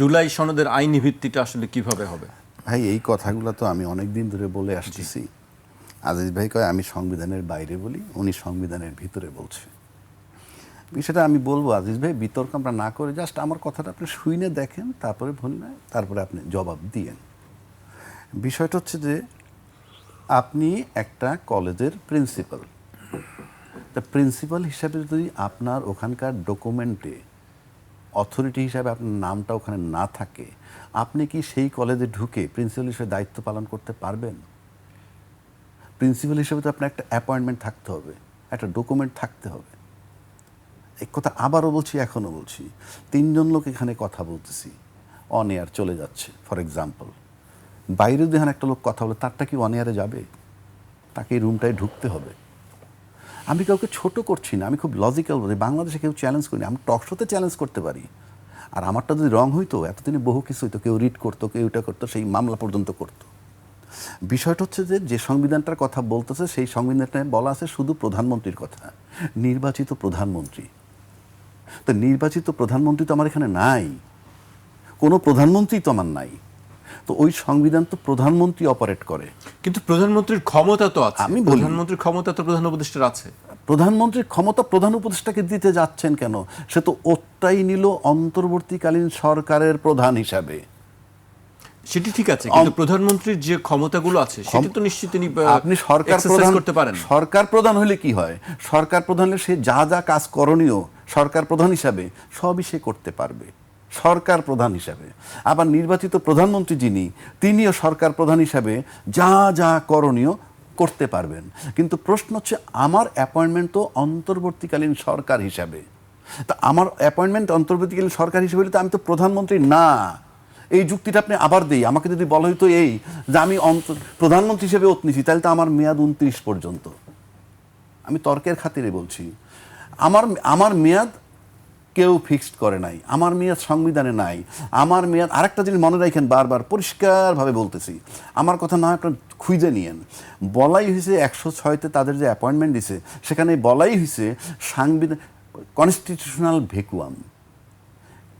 জুলাই সনদের আইনি ভিত্তিটা আসলে কীভাবে হবে? ভাই এই কথাগুলো তো আমি অনেক দিন ধরে বলে আসতেছি। আজিজ ভাই কয় আমি সংবিধানের বাইরে বলি উনি সংবিধানের ভিতরে বলছে। বিষয়টা আমি বলব আজিজ ভাই বিতর্ক আমরা না করে জাস্ট আমার কথাটা আপনি শুইনে দেখেন তারপরে ভুল না তারপরে আপনি জবাব দিয়েন। বিষয়টা হচ্ছে যে আপনি একটা কলেজের প্রিন্সিপাল। তা প্রিন্সিপাল হিসাবে যদি আপনার ওখানকার ডকুমেন্টে অথরিটি হিসাবে আপনার নামটা ওখানে না থাকে, আপনি কি সেই কলেজে ঢুকে প্রিন্সিপাল হিসেবে দায়িত্ব পালন করতে পারবেন? প্রিন্সিপাল হিসেবে তো আপনার একটা অ্যাপয়েন্টমেন্ট থাকতে হবে, একটা ডকুমেন্ট থাকতে হবে। এক কথা আবারও বলছি, এখনও বলছি, তিনজন লোক এখানে কথা বলতেছি অন এয়ার চলে যাচ্ছে ফর এক্সাম্পল বাইরে যদি একটা লোক কথা বলে, তারটা কি অন এয়ারে যাবে? তাকে এই রুমটায় ঢুকতে হবে। আমি কাউকে ছোট করছি না আমি খুব লজিক্যাল বলি বাংলাদেশে কেউ চ্যালেঞ্জ করি না আমি টক শোতে চ্যালেঞ্জ করতে পারি। আর আমারটা যদি রং হইতো এতদিনে বহু কিছু হইতো কেউ রিড করতো কেউ এটা করতো সেই মামলা পর্যন্ত করতো। বিষয়টা হচ্ছে যে যে সংবিধানটার কথা বলতেছে সেই সংবিধানটায় বলা আছে শুধু প্রধানমন্ত্রীর কথা নির্বাচিত প্রধানমন্ত্রী। তো নির্বাচিত প্রধানমন্ত্রী তো আমার এখানে নাই কোনো প্রধানমন্ত্রী তো আমার নাই। তো ওই সংবিধান তো প্রধানমন্ত্রী অপারেট করে। কিন্তু প্রধানমন্ত্রীর ক্ষমতা তো আছে। আমি প্রধানমন্ত্রীর ক্ষমতা তো প্রধান উপদেষ্টার আছে। প্রধানমন্ত্রীর ক্ষমতা প্রধান উপদেষ্টাকে দিতে যাচ্ছেন কেন? সে তো ওটাই নিল অন্তর্বর্তীকালীন সরকারের প্রধান হিসাবে। সেটি ঠিক আছে কিন্তু প্রধানমন্ত্রীর যে ক্ষমতাগুলো আছে সেটি তো নিশ্চিত তিনি আপনি সরকার প্রধান করতে পারেন সরকার প্রধান হলে কি হয়? সরকার প্রধান হলে সে যা যা কাজ করণীয় সরকার প্রধান হিসাবে সবই সে করতে পারবে। সরকার প্রধান হিসাবে। আবার নির্বাচিত প্রধানমন্ত্রী যিনি তিনিও সরকার প্রধান হিসাবে যা যা করণীয় করতে পারবেন। কিন্তু প্রশ্ন হচ্ছে, আমার অ্যাপয়েন্টমেন্ট তো অন্তর্বর্তীকালীন সরকার হিসাবে। তা আমার অ্যাপয়েন্টমেন্ট অন্তর্বর্তীকালীন সরকার হিসেবে তো আমি তো প্রধানমন্ত্রী, না। এই যুক্তিটা আপনি আবার দিই। আমাকে যদি বলা হইতো এই, যে আমি প্রধানমন্ত্রী হিসেবে ওত নিছি, তাহলে তো আমার মেয়াদ উনত্রিশ পর্যন্ত। আমি তর্কের খাতিরে বলছি, আমার আমার মেয়াদ কেউ ফিক্সড করে নাই, আমার মেয়াদ সংবিধানে নাই। আমার মেয়াদ, আরেকটা জিনিস মনে রাখেন বারবার, পরিষ্কারভাবে বলতেছি। আমার কথা না আপনার খুঁজে নিয়েন। বলাই হয়েছে একশো ছয়তে তাদের যে অ্যাপয়েন্টমেন্ট দিছে সেখানে বলাই হয়েছে সাংবিধান কনস্টিটিউশনাল ভেকুয়াম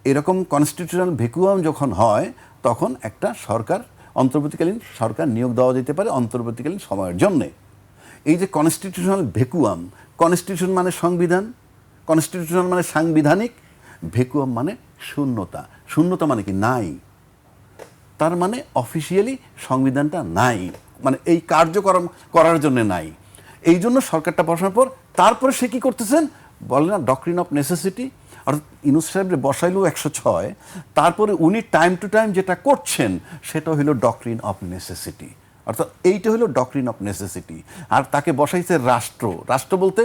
এরকম কনস্টিটিউশনাল ভেকুয়াম যখন হয়, তখন একটা সরকার, অন্তর্বর্তীকালীন সরকার নিয়োগ দেওয়া যেতে পারে অন্তর্বর্তীকালীন সময়ের জন্যে। এই যে কনস্টিটিউশনাল ভেকুয়াম কনস্টিটিউশন মানে সংবিধান কনস্টিটিউশনাল মানে সাংবিধানিক ভেকুয়াম মানে শূন্যতা। শূন্যতা মানে কি? নাই। তার মানে অফিসিয়ালি সংবিধানটা নাই। মানে এই কার্যক্রম করার জন্য নাই। এই জন্য সরকারটা বসানোর পর তারপরে সে কি করতেছেন? বলে না ডক্টরিন অফ নেসেসিটি অর্থাৎ ইনুস সাহেব বসাইলো একশো ছয়, তারপরে উনি টাইম টু টাইম যেটা করছেন, সেটা হলো ডক্টরিন অফ নেসেসিটি অর্থাৎ এইটা হলো ডক্টরিন অফ নেসেসিটি আর তাকে বসাইছে রাষ্ট্র। রাষ্ট্র বলতে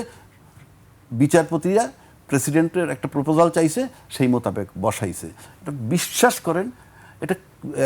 বিচারপতিরা প্রেসিডেন্টের একটা প্রপোজাল চাইছে, সেই মোতাবেক বসাইছে। বিশ্বাস করেন এটা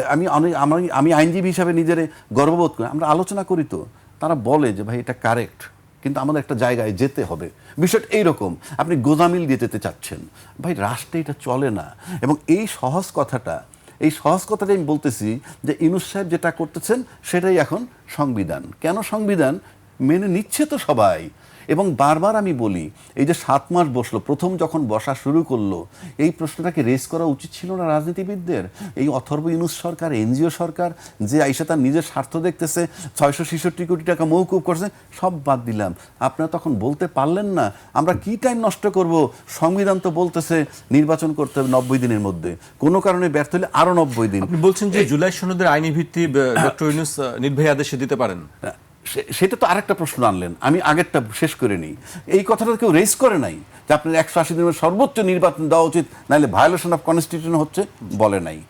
আমি অনেক, আমি আমি আইনজীবী হিসাবে নিজের গর্ববোধ করি। আমরা আলোচনা করি তো। তারা বলে যে, ভাই, এটা কারেক্ট কিন্তু আমাদের একটা জায়গায় যেতে হবে। বিষয়টা এইরকম, আপনি গোদামিল দিয়ে যেতে চাচ্ছেন। ভাই, রাষ্ট্রে এটা চলে না। এবং এই সহজ কথাটা, এই সহজ কথাটা আমি বলতেছি যে, ইনুস সাহেব যেটা করতেছেন, সেটাই এখন সংবিধান। কেন সংবিধান? মেনে নিচ্ছে তো সবাই। এবং বারবার আমি বলি এই যে সাত মাস বসল প্রথম যখন বসা শুরু করল এই প্রশ্নটাকে রেস করা উচিত ছিল না রাজনীতিবিদদের? এই অথর্ব ইউনুস সরকার এনজিও সরকার যে আইসা তার নিজের স্বার্থ দেখতেছে ছয়শো ছেষট্টি কোটি টাকা মৌকুব করছে সব বাদ দিলাম। আপনারা তখন বলতে পারলেন না আমরা কি টাইম নষ্ট করব? সংবিধান তো বলতেছে নির্বাচন করতে হবে নব্বই দিনের মধ্যে। কোনো কারণে ব্যর্থ হলে আরও নব্বই দিন। আপনি বলছেন যে জুলাই সনদের আইনি ভিত্তি ডক্টর ইউনুস নির্বাহী আদেশে দিতে পারেন। সে- সেটা তো আরেকটা প্রশ্ন আনলেন। আমি আগেরটা শেষ করে নিই। এই কথাটা কেউ রেস করে নাই যে আপনার একশো আশি দিনের সর্বোচ্চ নির্বাচন দেওয়া উচিত, নাহলে ভায়োলেশন অফ কনস্টিটিউশন হচ্ছে, বলে নাই।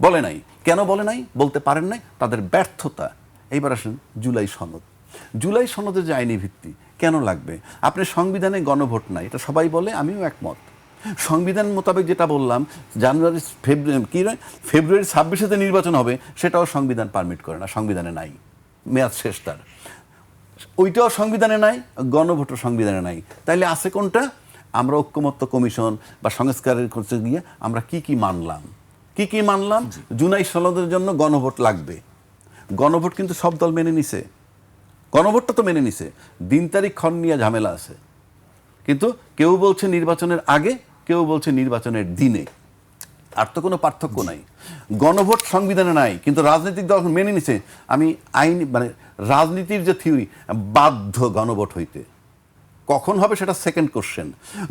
বলে নাই। কেন বলে নাই? বলতে পারেন নাই। তাদের ব্যর্থতা। এইবার আসেন জুলাই সনদ। জুলাই সনদের যে আইনি ভিত্তি, কেন লাগবে? আপনি সংবিধানে গণভোট নাই, এটা সবাই বলে, আমিও একমত। সংবিধান মোতাবেক যেটা বললাম, জানুয়ারি ফেব্রুয়ারি কি ফেব্রুয়ারি ছাব্বিশেতে নির্বাচন হবে, সেটাও সংবিধান পারমিট করে না, সংবিধানে নাই। মেয়াদ শেষ তার। ওইটাও সংবিধানে নাই গণভোটও সংবিধানে নাই। তাইলে আছে কোনটা? আমরা ঐক্যমত্য কমিশন বা সংস্কারের করতে গিয়ে আমরা কি কি মানলাম? কি কি মানলাম? জুনাই সনদের জন্য গণভোট লাগবে। গণভোট কিন্তু সব দল মেনে নিছে। গণভোটটা তো মেনে নিছে। দিন তারিখ ক্ষণ নিয়ে ঝামেলা আছে। কিন্তু কেউ বলছে নির্বাচনের আগে কেউ বলছে নির্বাচনের দিনে। আর তো কোনো পার্থক্য নাই। গণভোট সংবিধানে নাই কিন্তু রাজনৈতিক দল এখন মেনে নিছে। আমি আইন মানে রাজনীতির যে থিওরি বাধ্য গণভোট হইতে। কখন হবে সেটা সেকেন্ড কোশ্চেন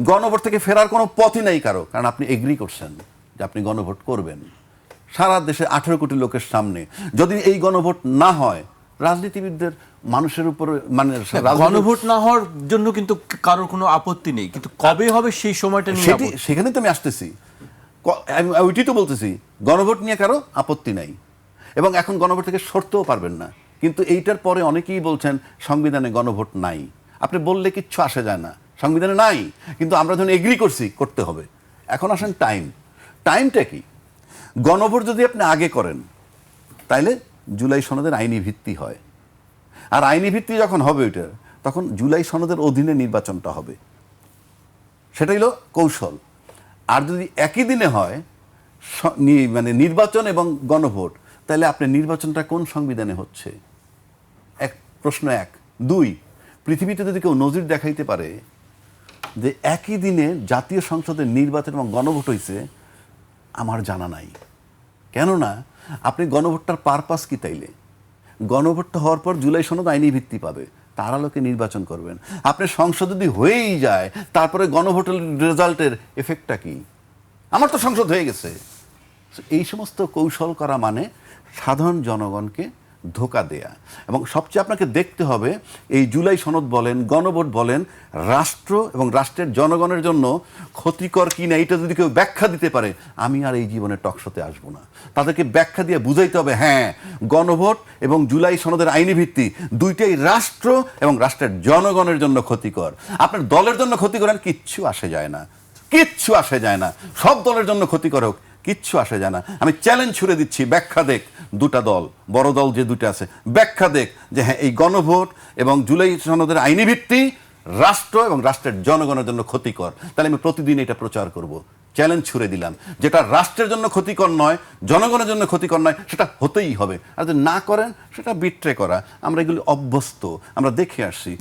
গণভোট থেকে ফেরার কোনো পথই নাই কারও কারণ আপনি এগ্রি করছেন যে আপনি গণভোট করবেন। সারা দেশে আঠেরো কোটি লোকের সামনে। যদি এই গণভোট না হয় রাজনীতিবিদদের মানুষের উপর মানে গণভোট না হওয়ার জন্য কিন্তু কারোর কোনো আপত্তি নেই। কিন্তু কবে হবে সেই সময়টা। সেখানে তো আমি আসতেছি। আমি ওইটি তো বলতেছি, গণভোট নিয়ে কারও আপত্তি নাই। এবং এখন গণভোট থেকে সরতেও পারবেন না। কিন্তু এইটার পরে অনেকেই বলছেন, সংবিধানে গণভোট নাই। আপনি বললে কিচ্ছু আসে যায় না। সংবিধানে নাই, কিন্তু আমরা যখন এগ্রি করছি, করতে হবে। এখন আসেন টাইম টাইমটা কি? গণভোট যদি আপনি আগে করেন, তাইলে জুলাই সনদের আইনি ভিত্তি হয়। আর আইনি ভিত্তি যখন হবে ওইটার, তখন জুলাই সনদের অধীনে নির্বাচনটা হবে। সেটাই হলো কৌশল। আর যদি একই দিনে হয় মানে নির্বাচন এবং গণভোট, তাহলে আপনি নির্বাচনটা কোন সংবিধানে হচ্ছে? এক, প্রশ্ন এক। দুই, পৃথিবীতে যদি কেউ নজির দেখাইতে পারে যে একই দিনে জাতীয় সংসদের নির্বাচন এবং গণভোট হয়েছে আমার জানা নাই। কেননা, আপনি গণভোটটার পারপাস কি তাইলে? গণভোটটা হওয়ার পর জুলাই সনদ আইনি ভিত্তি পাবে। তার লোকে নির্বাচন করবেন। আপনি সংসদ যদি হয়েই যায়, তারপরে গণভোটের রেজাল্টের এফেক্টটা কি? আমার তো সংসদ হয়ে গেছে। এই সমস্ত কৌশল করা মানে সাধারণ জনগণকে ধোকা দেয়া। এবং সবচেয়ে আপনাকে দেখতে হবে, এই জুলাই সনদ বলেন, গণভোট বলেন, রাষ্ট্র এবং রাষ্ট্রের জনগণের জন্য ক্ষতিকর কি না, এটা যদি কেউ ব্যাখ্যা দিতে পারে, আমি আর এই জীবনে টকশোতে আসব না। তাদেরকে ব্যাখ্যা দিয়ে বুঝাইতে হবে হ্যাঁ গণভোট এবং জুলাই সনদের আইনি ভিত্তি দুইটাই রাষ্ট্র এবং রাষ্ট্রের জনগণের জন্য ক্ষতিকর। আপনার দলের জন্য ক্ষতি করেন কিচ্ছু আসে যায় না। কিচ্ছু আসে যায় না। সব দলের জন্য ক্ষতিকর হোক কিচ্ছু আসে যায় না। আমি চ্যালেঞ্জ ছুড়ে দিচ্ছি, ব্যাখ্যা দেখ দুটা দল, বড় দল যে দুটা আছে, ব্যাখ্যা দেখ যে হ্যাঁ এই গণভোট এবং জুলাই সনদের আইনি ভিত্তি রাষ্ট্র এবং রাষ্ট্রের জনগণের জন্য ক্ষতিকর। তাহলে আমি প্রতিদিন এটা প্রচার করব। চ্যালেঞ্জ ছুড়ে দিলাম। যেটা রাষ্ট্রের জন্য ক্ষতিকর নয়, জনগণের জন্য ক্ষতিকর নয়, সেটা হতেই হবে। আর যদি না করেন, সেটা বিট্রে করা। আমরা এগুলি অভ্যস্ত। আমরা দেখে আসছি।